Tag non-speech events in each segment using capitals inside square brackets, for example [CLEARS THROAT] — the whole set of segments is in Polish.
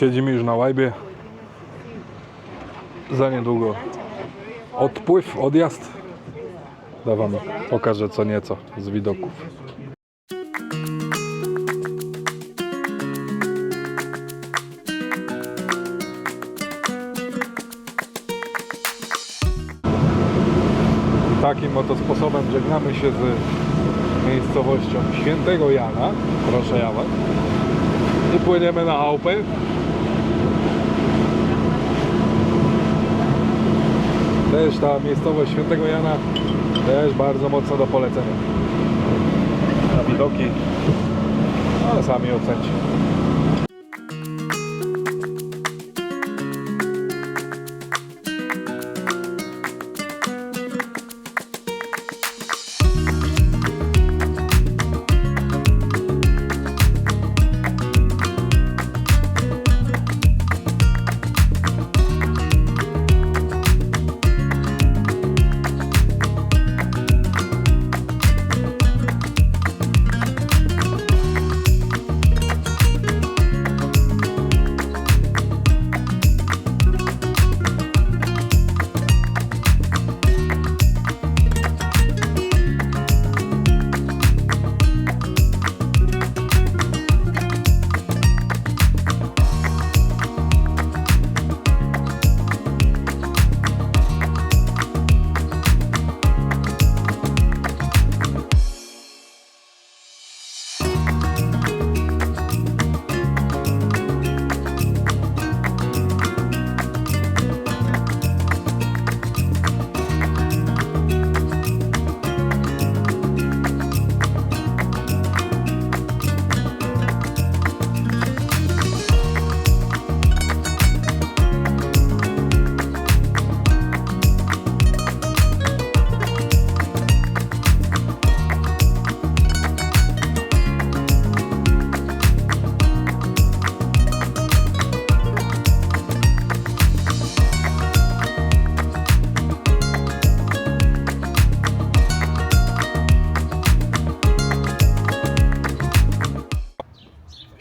Siedzimy już na łajbie. Za niedługo odpływ, odjazd. Dawamy, pokażę co nieco z widoków. Takim oto sposobem żegnamy się z miejscowością Świętego Jana, proszę Jana. I płyniemy na chałupę. Też ta miejscowość Świętego Jana też bardzo mocno do polecenia. Na widoki, ale sami ocencie.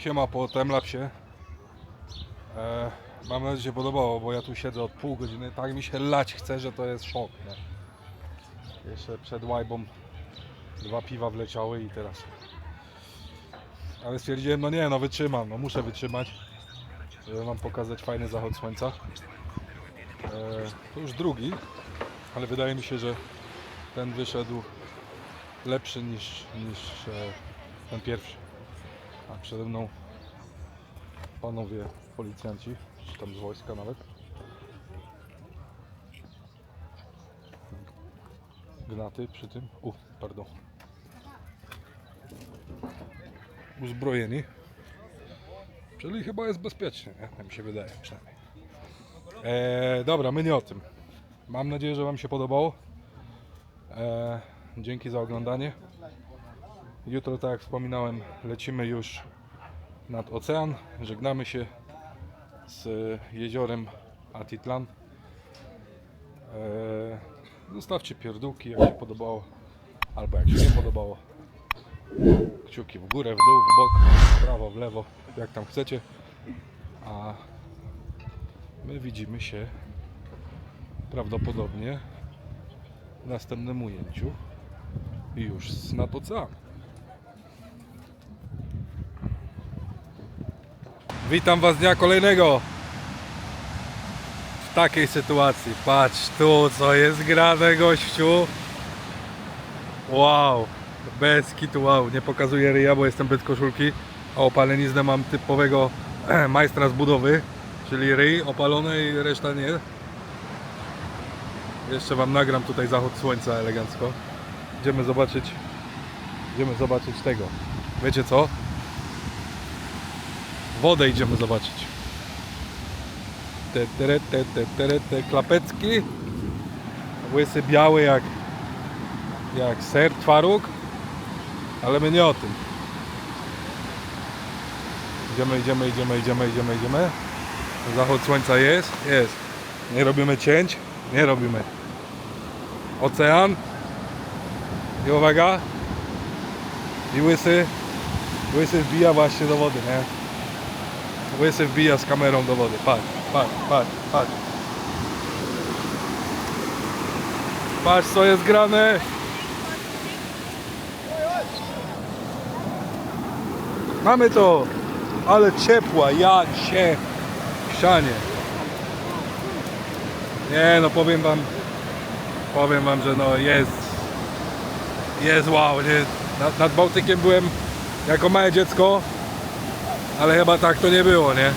Siema po timelapsie. E, mam nadzieję, że się podobało, bo ja tu siedzę od pół godziny. Tak mi się lać chce, że to jest szok. Nie? Jeszcze przed łajbą dwa piwa wleciały i teraz. Ale stwierdziłem, no nie, no wytrzymam, no muszę wytrzymać. Żeby wam pokazać fajny zachód słońca. E, to już drugi, ale wydaje mi się, że ten wyszedł lepszy niż, niż e, ten pierwszy. A przede mną panowie policjanci, czy tam z wojska nawet. Gnaty przy tym. U, pardon. Uzbrojeni. Czyli chyba jest bezpiecznie, nie? Tak mi się wydaje przynajmniej. Eee, dobra, my nie o tym. Mam nadzieję, że Wam się podobało. Eee, dzięki za oglądanie. Jutro, tak jak wspominałem, lecimy już nad ocean. Żegnamy się z jeziorem Atitlan. Eee, zostawcie pierdółki, jak się podobało, albo jak się nie podobało. Kciuki w górę, w dół, w bok, w prawo, w lewo, jak tam chcecie. A my widzimy się prawdopodobnie w następnym ujęciu już nad oceanu. Witam Was dnia kolejnego w takiej sytuacji. Patrz tu, co jest grane, gościu. Wow, bez kitu, wow. Nie pokazuję ryja, bo jestem bez koszulki. A opaleniznę mam typowego [CLEARS THROAT] majstra z budowy, czyli ryj opalony i reszta nie. Jeszcze Wam nagram tutaj zachód słońca elegancko. Idziemy zobaczyć, idziemy zobaczyć tego. Wiecie co? Wodę idziemy zobaczyć. Te, te, te, te, te, te klapecki. Łysy biały jak, jak ser, twaróg. Ale my nie o tym. Idziemy, idziemy, idziemy, idziemy, idziemy, idziemy. Zachód słońca jest? Jest. Nie robimy cięć? Nie robimy. Ocean. I uwaga. I łysy. Łysy wbija właśnie do wody, nie? Łysy wbija z kamerą do wody. Patrz, patrz, patrz, patrz. Patrz co jest grane. Mamy to, ale ciepła, ja się ścianie. Nie no powiem wam, powiem wam, że no jest, jest wow, nie? Nad, nad Bałtykiem byłem jako małe dziecko, ale chyba tak to nie było, nie?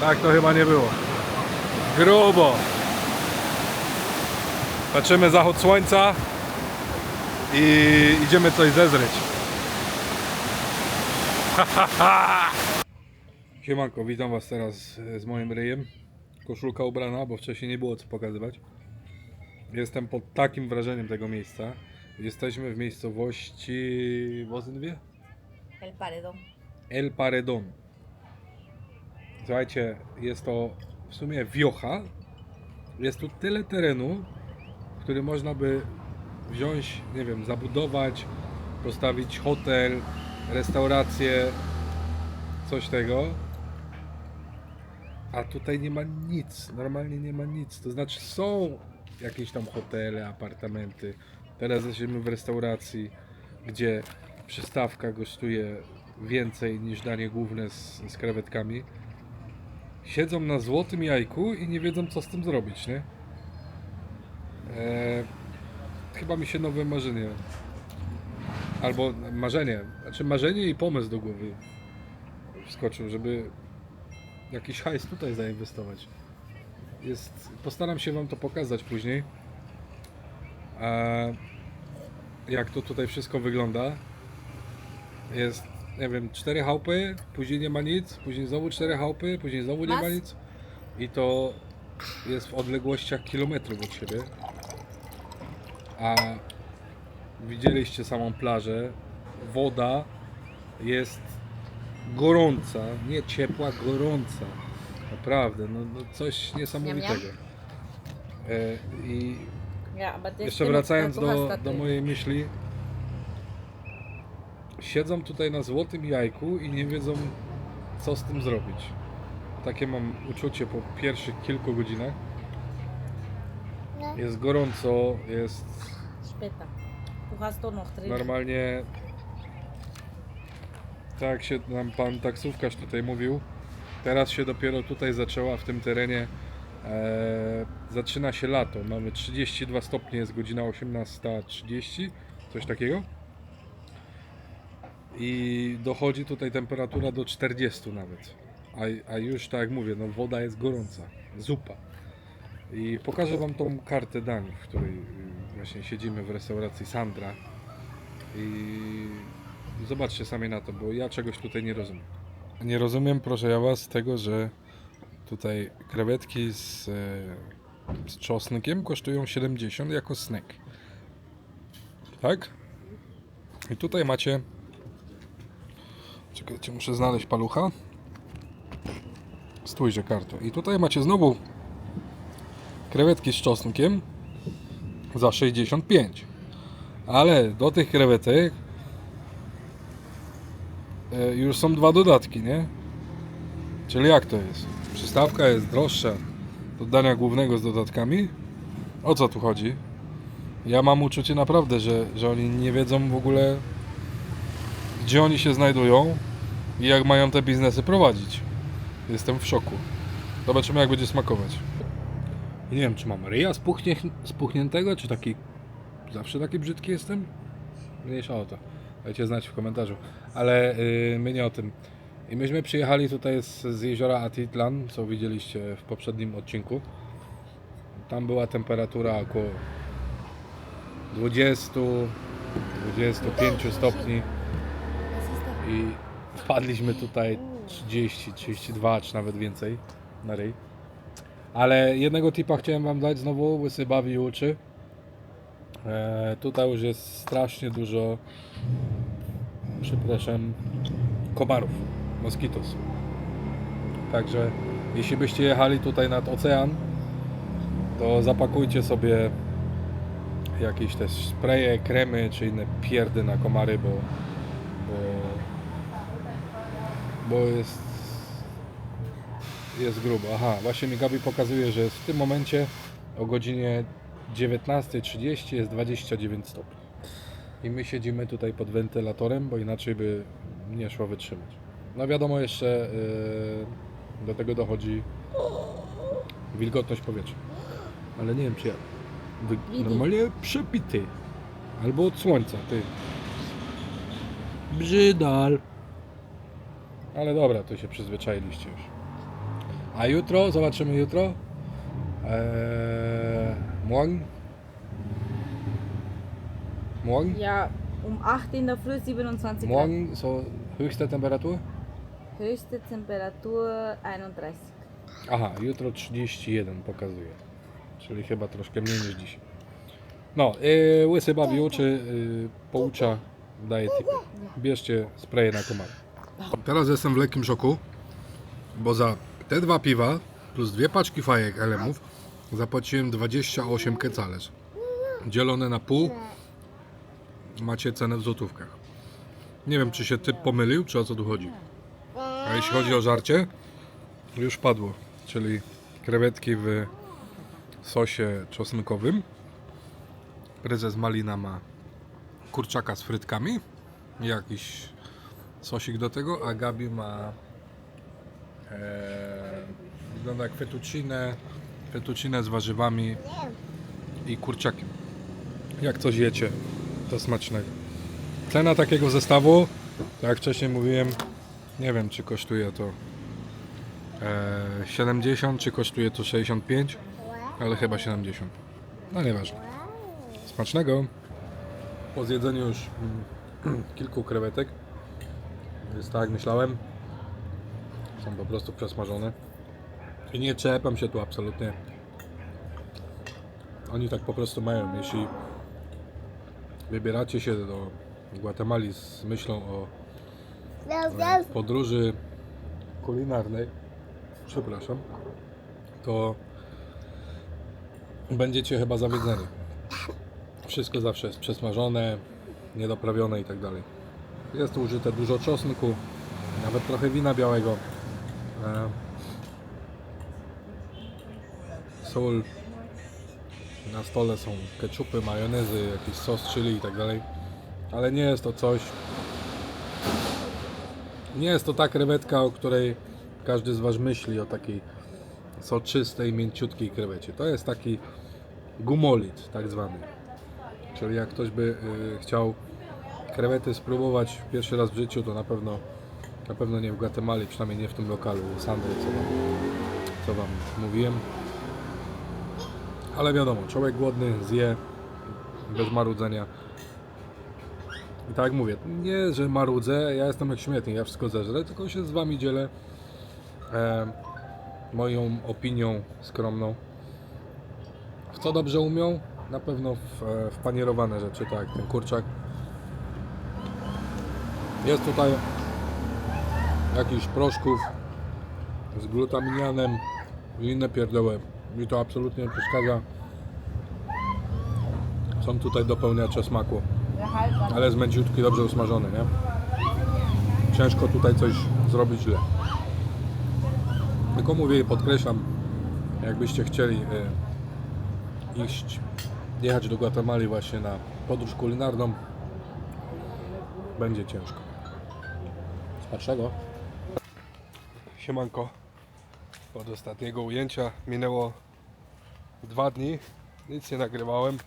Tak to chyba nie było. Grubo. Patrzymy zachód słońca i idziemy coś zezryć. [LAUGHS] Siemanko, witam was teraz z moim ryjem. Koszulka ubrana, bo wcześniej nie było co pokazywać. Jestem pod takim wrażeniem tego miejsca. Jesteśmy w miejscowości Wozynwie? El paredón. El Paredón. Słuchajcie, jest to w sumie wiocha. Jest tu tyle terenu, który można by wziąć, nie wiem, zabudować, postawić hotel, restaurację, coś tego. A tutaj nie ma nic, normalnie nie ma nic. To znaczy są jakieś tam hotele, apartamenty. Teraz jesteśmy w restauracji, gdzie przystawka kosztuje więcej niż danie główne z, z krewetkami. Siedzą na złotym jajku i nie wiedzą co z tym zrobić, nie? Eee, chyba mi się nowe marzenie. Albo marzenie, znaczy marzenie i pomysł do głowy wskoczył, żeby jakiś hajs tutaj zainwestować. Jest, postaram się Wam to pokazać później. Jak to tutaj wszystko wygląda. Jest, nie wiem, cztery chałupy, później nie ma nic, później znowu cztery chałupy, później znowu nie ma Mas? nic. I to jest w odległościach kilometrów od siebie. A widzieliście samą plażę. Woda jest gorąca, nie ciepła, gorąca. Naprawdę, no, no coś niesamowitego. E, I aber jeszcze wracając do, do mojej myśli. Siedzą tutaj na złotym jajku i nie wiedzą co z tym zrobić. Takie mam uczucie po pierwszych kilku godzinach. Jest gorąco, jest noch drin. normalnie tak się nam pan taksówkarz tutaj mówił. Teraz się dopiero tutaj zaczęła w tym terenie e, zaczyna się lato. Mamy 32 stopnie, jest godzina 18.30, coś takiego. I dochodzi tutaj temperatura do 40 nawet. A, a już tak jak mówię, no woda jest gorąca, zupa. I pokażę wam tą kartę dań, w której y, właśnie siedzimy w restauracji Sandra. I zobaczcie sami na to, bo ja czegoś tutaj nie rozumiem. Nie rozumiem, proszę ja was, tego, że tutaj krewetki z, z czosnkiem kosztują 70 jako snack. Tak? I tutaj macie. Czekajcie, muszę znaleźć palucha. Stójże kartę. I tutaj macie znowu krewetki z czosnkiem za 65. Ale do tych krewetek e, już są dwa dodatki, nie? Czyli jak to jest? Przystawka jest droższa od dania głównego z dodatkami? O co tu chodzi? Ja mam uczucie naprawdę, że, że oni nie wiedzą w ogóle gdzie oni się znajdują i jak mają te biznesy prowadzić. Jestem w szoku. Zobaczymy jak będzie smakować. Nie wiem czy mam ryja spuchnie, spuchniętego, czy taki zawsze taki brzydki jestem? Mniejsza o to. Dajcie znać w komentarzu. Ale yy, my nie o tym. I myśmy przyjechali tutaj z, z jeziora Atitlan, co widzieliście w poprzednim odcinku. Tam była temperatura około 20, 25 stopni i wpadliśmy tutaj 30, 32 czy nawet więcej na ryj. Ale jednego tipa chciałem wam dać znowu, łysy bawi uczy. E, tutaj już jest strasznie dużo, przepraszam, komarów, moskitos. Także jeśli byście jechali tutaj nad ocean, to zapakujcie sobie jakieś też spreje, kremy czy inne pierdy na komary, bo, bo, bo jest jest grubo. Aha, właśnie mi Gabi pokazuje, że jest w tym momencie o godzinie 19.30 jest 29 stopni. I my siedzimy tutaj pod wentylatorem, bo inaczej by nie szło wytrzymać. No wiadomo jeszcze yy, do tego dochodzi wilgotność powietrza. Ale nie wiem czy ja wy, normalnie przepity. Albo od słońca, ty. Brzydal. Ale dobra, to się przyzwyczailiście już. A jutro, zobaczymy jutro. Eee, morgen. Morgen. Ja, um 8 in der Früh 27 Grad. Morgen so höchste Temperatur? Höchste Temperatur 31. Aha, jutro 31 pokazuje. Czyli chyba troszkę mniej niż dzisiaj. No, yy, łysy bawi oczy, yy, poucza, daje tipy. Bierzcie spreje na komary. Teraz jestem w lekkim szoku, bo za te dwa piwa plus dwie paczki fajek elemów zapłaciłem 28 kecales. Dzielone na pół macie cenę w złotówkach. Nie wiem, czy się typ pomylił, czy o co tu chodzi. A jeśli chodzi o żarcie, już padło, czyli krewetki w sosie czosnkowym. Prezes Malina ma kurczaka z frytkami, jakiś sosik do tego, a Gabi ma e, wygląda jak fettuccine, fettuccine z warzywami i kurczakiem. Jak coś jecie, to smacznego. Cena takiego zestawu, tak jak wcześniej mówiłem, nie wiem czy kosztuje to e, 70, czy kosztuje to 65, ale chyba 70. No nieważne. Smacznego. Po zjedzeniu już kilku krewetek, jest tak jak myślałem, są po prostu przesmażone. I nie czepam się tu absolutnie. Oni tak po prostu mają. Jeśli wybieracie się do Gwatemali z myślą o e, podróży kulinarnej, przepraszam, to będziecie chyba zawiedzeni. Wszystko zawsze jest przesmażone, niedoprawione i tak dalej. Jest użyte dużo czosnku, nawet trochę wina białego, e, sól. Na stole są ketchupy, majonezy, jakiś sos chili i tak dalej. Ale nie jest to coś, nie jest to ta krewetka, o której każdy z Was myśli, o takiej soczystej, mięciutkiej krewecie. To jest taki gumolit, tak zwany. Czyli jak ktoś by y, chciał krewety spróbować pierwszy raz w życiu, to na pewno na pewno nie w Guatemali, przynajmniej nie w tym lokalu Sandry, co wam, co wam mówiłem. Ale wiadomo, człowiek głodny zje bez marudzenia. I tak jak mówię, nie, że marudzę, ja jestem jak śmietnik, ja wszystko zeżrę, tylko się z Wami dzielę e, moją opinią skromną. W co dobrze umią? Na pewno w, e, w panierowane rzeczy, tak ten kurczak. Jest tutaj jakiś proszków z glutaminianem i inne pierdoły. Mi to absolutnie nie przeszkadza. Są tutaj dopełniacze smaku ale jest męciutki, dobrze usmażony, nie? Ciężko tutaj coś zrobić źle. Tylko mówię i podkreślam, jakbyście chcieli y, iść, jechać do Guatemali właśnie na podróż kulinarną, będzie ciężko. Smacznego. Siemanko. Od ostatniego ujęcia minęło dwa dni. Nic nie nagrywałem.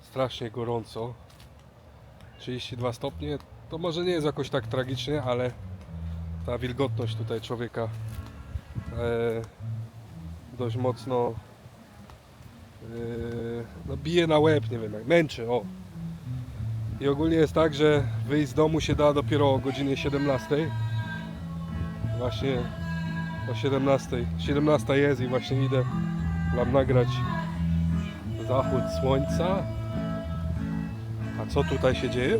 Strasznie gorąco. 32 stopnie, to może nie jest jakoś tak tragicznie, ale ta wilgotność tutaj człowieka e, dość mocno e, no bije na łeb, nie wiem męczy, o. I ogólnie jest tak, że wyjść z domu się da dopiero o godzinie 17. Właśnie o 17. 17 jest i właśnie idę Wam nagrać zachód słońca. A co tutaj się dzieje?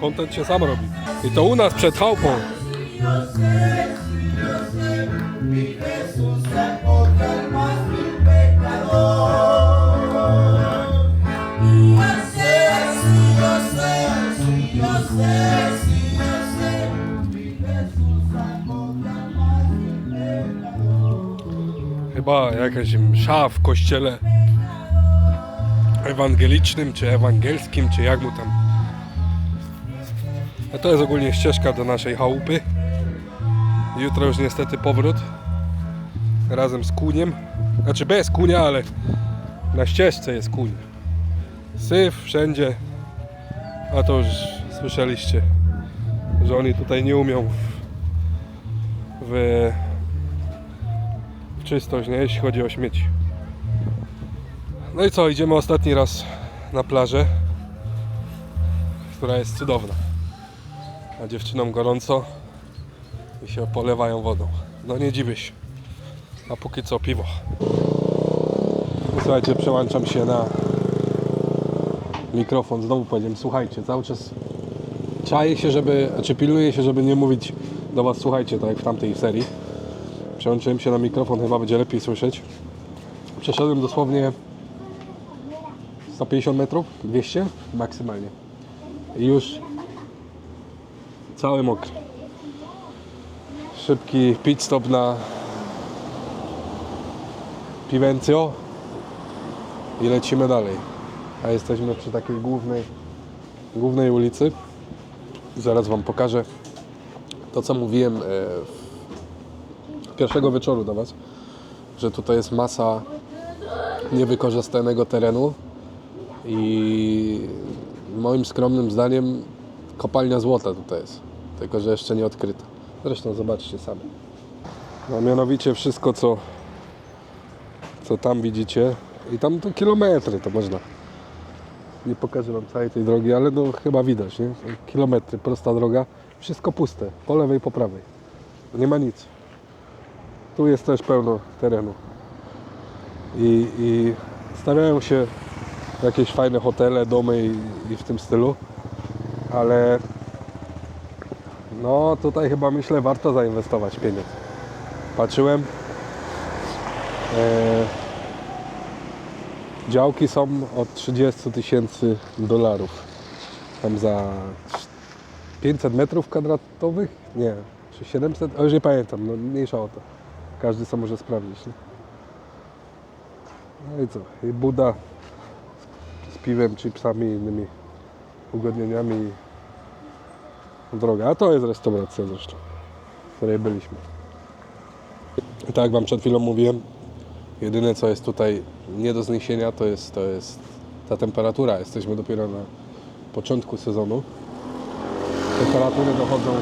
Kontent się sam robi. I to u nas przed chałupą. Chyba jakaś msza w kościele ewangelicznym, czy ewangelskim, czy jak mu tam. A to jest ogólnie ścieżka do naszej chałupy. Jutro już niestety powrót. Razem z kuniem. Znaczy bez kunia, ale na ścieżce jest kuń. Syf wszędzie. A to już słyszeliście, że oni tutaj nie umią w, w, czystość, nie? Jeśli chodzi o śmieci. No i co, idziemy ostatni raz na plażę, która jest cudowna. A dziewczynom gorąco i się polewają wodą. No nie dziwię się. A póki co piwo. Słuchajcie, przełączam się na mikrofon. Znowu powiedziałem, słuchajcie, cały czas czaję się, żeby, czy pilnuję się, żeby nie mówić do Was, słuchajcie, tak jak w tamtej serii. Przełączyłem się na mikrofon, chyba będzie lepiej słyszeć. Przeszedłem dosłownie 150 metrów, 200 maksymalnie. I już cały mokry. Szybki pit stop na Pivencio i lecimy dalej. A jesteśmy przy takiej głównej, głównej ulicy. Zaraz Wam pokażę to, co mówiłem e, w pierwszego wieczoru do Was, że tutaj jest masa niewykorzystanego terenu i moim skromnym zdaniem kopalnia złota tutaj jest, tylko że jeszcze nie odkryta. Zresztą zobaczcie sami. No mianowicie wszystko, co, co tam widzicie i tam to kilometry to można. Nie pokażę Wam całej tej drogi, ale no chyba widać, nie? Kilometry, prosta droga, wszystko puste, po lewej, po prawej. Nie ma nic. Tu jest też pełno terenu. I, i stawiają się jakieś fajne hotele, domy i, i w tym stylu, ale no tutaj chyba myślę warto zainwestować pieniądz. Patrzyłem. E, działki są od 30 tysięcy dolarów. Tam za 500 metrów kwadratowych? Nie, czy 700? A już nie pamiętam, no mniejsza o to. Każdy sobie może sprawdzić. Nie? No i co? I Buda z, z piwem, chipsami i innymi ugodnieniami droga. A to jest restauracja zresztą, w której byliśmy. I tak jak Wam przed chwilą mówiłem, jedyne co jest tutaj nie do zniesienia to jest, to jest ta temperatura. Jesteśmy dopiero na początku sezonu. Temperatury dochodzą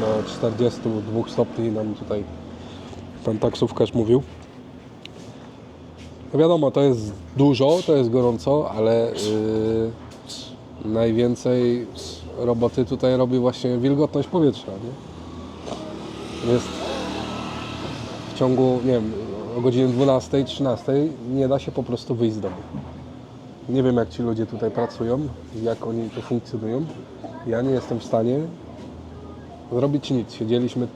do 42 stopni, nam tutaj pan taksówkarz mówił. No wiadomo, to jest dużo, to jest gorąco, ale yy, najwięcej roboty tutaj robi właśnie wilgotność powietrza. Nie? Jest w ciągu, nie wiem, o godzinie 12, 13 nie da się po prostu wyjść z domu. Nie wiem jak ci ludzie tutaj pracują, jak oni tu funkcjonują. Ja nie jestem w stanie zrobić nic. Siedzieliśmy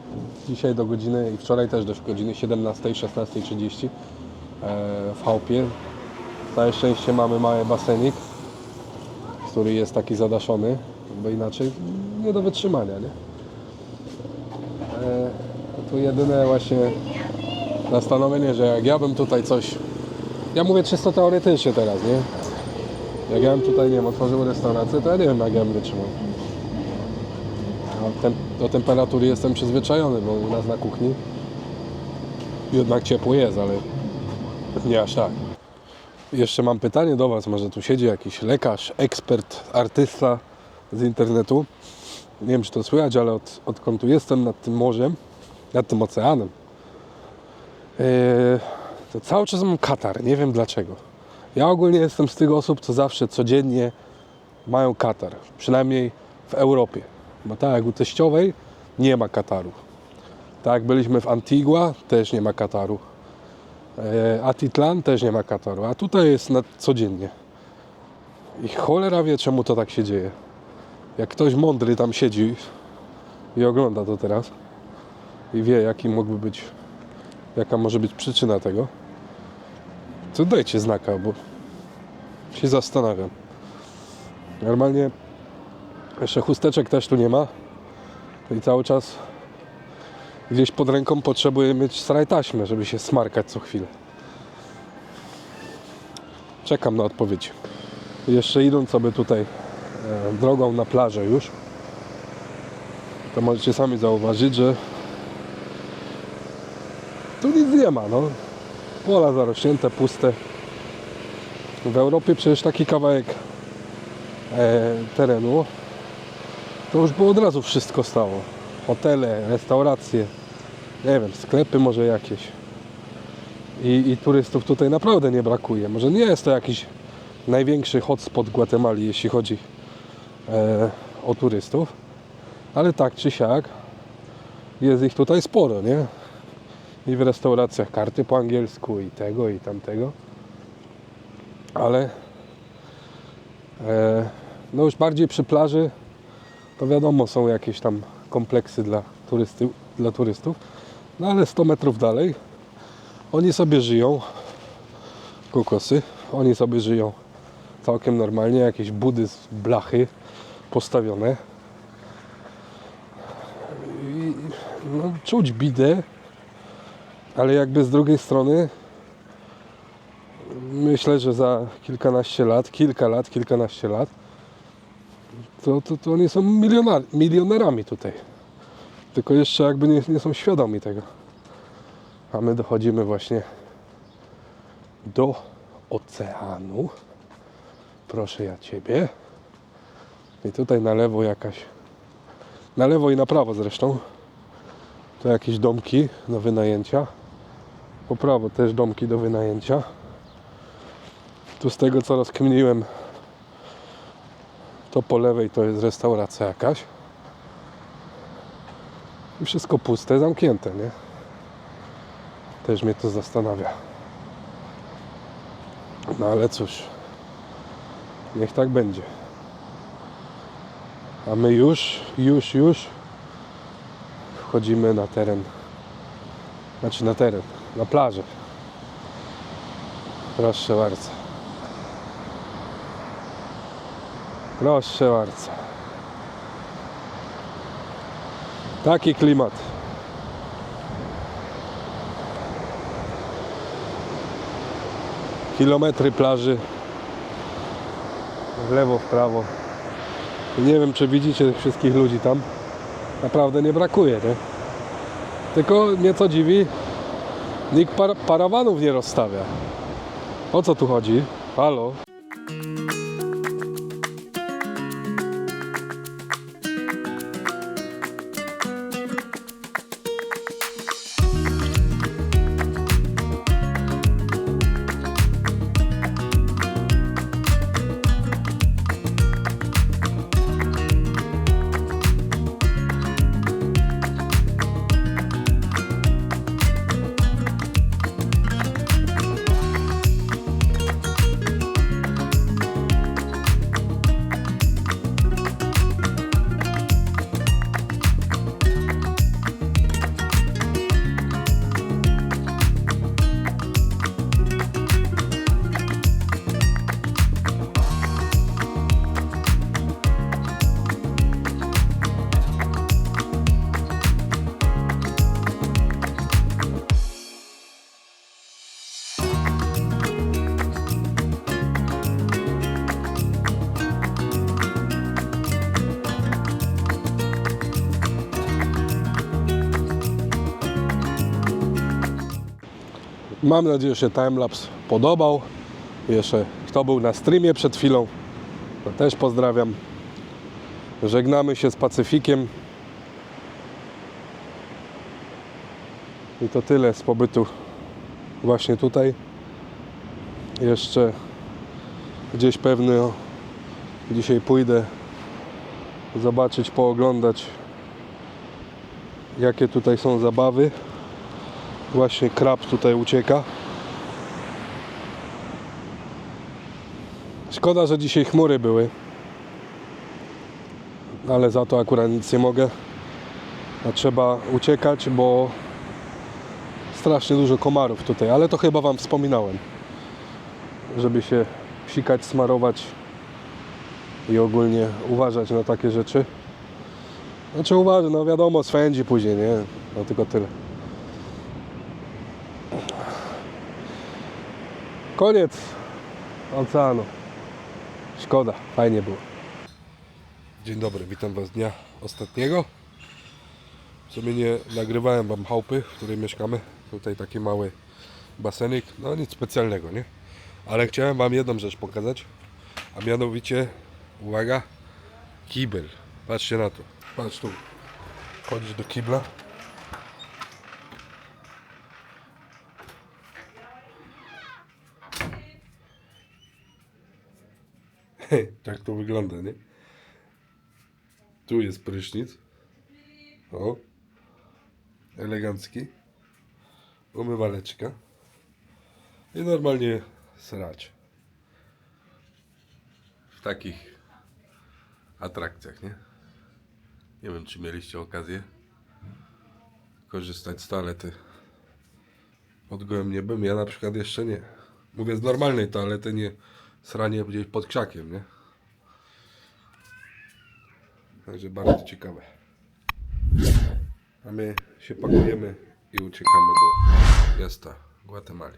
dzisiaj do godziny i wczoraj też do godziny 17, 16.30 e, w chałupie. Całe szczęście mamy mały basenik, który jest taki zadaszony, bo inaczej nie do wytrzymania, nie? E, tu jedyne właśnie zastanowienie, że jak ja bym tutaj coś... Ja mówię czysto teoretycznie teraz, nie? Jak ja bym tutaj, nie wiem, otworzył restaurację, to ja nie wiem jak ja bym wytrzymał. A tem, do temperatury jestem przyzwyczajony, bo u nas na kuchni jednak ciepło jest, ale nie aż tak. Jeszcze mam pytanie do Was, może tu siedzi jakiś lekarz, ekspert, artysta z internetu. Nie wiem, czy to słychać, ale od, odkąd tu jestem nad tym morzem, nad tym oceanem, yy, to cały czas mam katar, nie wiem dlaczego. Ja ogólnie jestem z tych osób, co zawsze codziennie mają katar, przynajmniej w Europie. Bo tak jak u teściowej nie ma kataru. Tak jak byliśmy w Antigua, też nie ma kataru. E, Atitlan też nie ma kataru, a tutaj jest na codziennie. I cholera wie, czemu to tak się dzieje. Jak ktoś mądry tam siedzi i ogląda to teraz i wie, jaki mógłby być, jaka może być przyczyna tego, to dajcie znaka, bo się zastanawiam. Normalnie jeszcze chusteczek też tu nie ma i cały czas gdzieś pod ręką potrzebuję mieć straj taśmę, żeby się smarkać co chwilę. czekam na odpowiedź. Jeszcze idąc sobie tutaj e, drogą na plażę już, to możecie sami zauważyć, że tu nic nie ma, no. Pola zarośnięte, puste. W Europie przecież taki kawałek e, terenu to już było od razu wszystko stało. Hotele, restauracje, nie wiem, sklepy może jakieś. I, I turystów tutaj naprawdę nie brakuje. Może nie jest to jakiś największy hotspot Gwatemali, jeśli chodzi e, o turystów, ale tak czy siak jest ich tutaj sporo, nie? I w restauracjach karty po angielsku, i tego, i tamtego. Ale e, no już bardziej przy plaży to wiadomo są jakieś tam kompleksy dla, turysty, dla turystów. No ale 100 metrów dalej oni sobie żyją, kokosy, oni sobie żyją całkiem normalnie, jakieś budy z blachy postawione. I, no, czuć bidę, ale jakby z drugiej strony myślę, że za kilkanaście lat, kilka lat, kilkanaście lat to, to, to oni są milionar, milionerami tutaj. Tylko jeszcze jakby nie, nie są świadomi tego. A my dochodzimy właśnie do oceanu. Proszę ja Ciebie. I tutaj na lewo jakaś. Na lewo i na prawo zresztą. To jakieś domki do wynajęcia. Po prawo też domki do wynajęcia. Tu z tego co rozkminiłem, to po lewej to jest restauracja jakaś. I wszystko puste, zamknięte, nie? Też mnie to zastanawia. No ale cóż, niech tak będzie. A my już, już, już wchodzimy na teren. Znaczy na teren, na plażę. Proszę bardzo. Proszę bardzo. Taki klimat. Kilometry plaży. W lewo, w prawo. Nie wiem, czy widzicie wszystkich ludzi tam. Naprawdę nie brakuje, nie? Tylko mnie co dziwi, nikt par parawanów nie rozstawia. O co tu chodzi? Halo? Mam nadzieję, że się timelapse podobał. Jeszcze kto był na streamie przed chwilą, to też pozdrawiam. Żegnamy się z Pacyfikiem. I to tyle z pobytu właśnie tutaj. Jeszcze gdzieś pewnie dzisiaj pójdę zobaczyć, pooglądać jakie tutaj są zabawy. Właśnie krab tutaj ucieka. Szkoda, że dzisiaj chmury były. Ale za to akurat nic nie mogę. A trzeba uciekać, bo strasznie dużo komarów tutaj. Ale to chyba Wam wspominałem. Żeby się psikać, smarować i ogólnie uważać na takie rzeczy. Znaczy uważaj, no wiadomo, swędzi później, nie? No tylko tyle. Koniec. oceanu. Szkoda, fajnie było. Dzień dobry, witam Was dnia ostatniego. W sumie nie nagrywałem Wam chałupy, w której mieszkamy. Tutaj taki mały basenik, no nic specjalnego, nie? Ale chciałem Wam jedną rzecz pokazać, a mianowicie, uwaga, kibel. Patrzcie na to. Patrz tu. Chodzisz do kibla. [LAUGHS] tak to wygląda, nie? Tu jest prysznic. O. Elegancki. Umywaleczka. I normalnie srać. W takich atrakcjach, nie? Nie wiem, czy mieliście okazję korzystać z toalety pod gołym niebem. Ja na przykład jeszcze nie. Mówię z normalnej toalety, nie sranie gdzieś pod krzakiem, nie? Także bardzo ciekawe. A my się pakujemy i uciekamy do miasta Guatemala.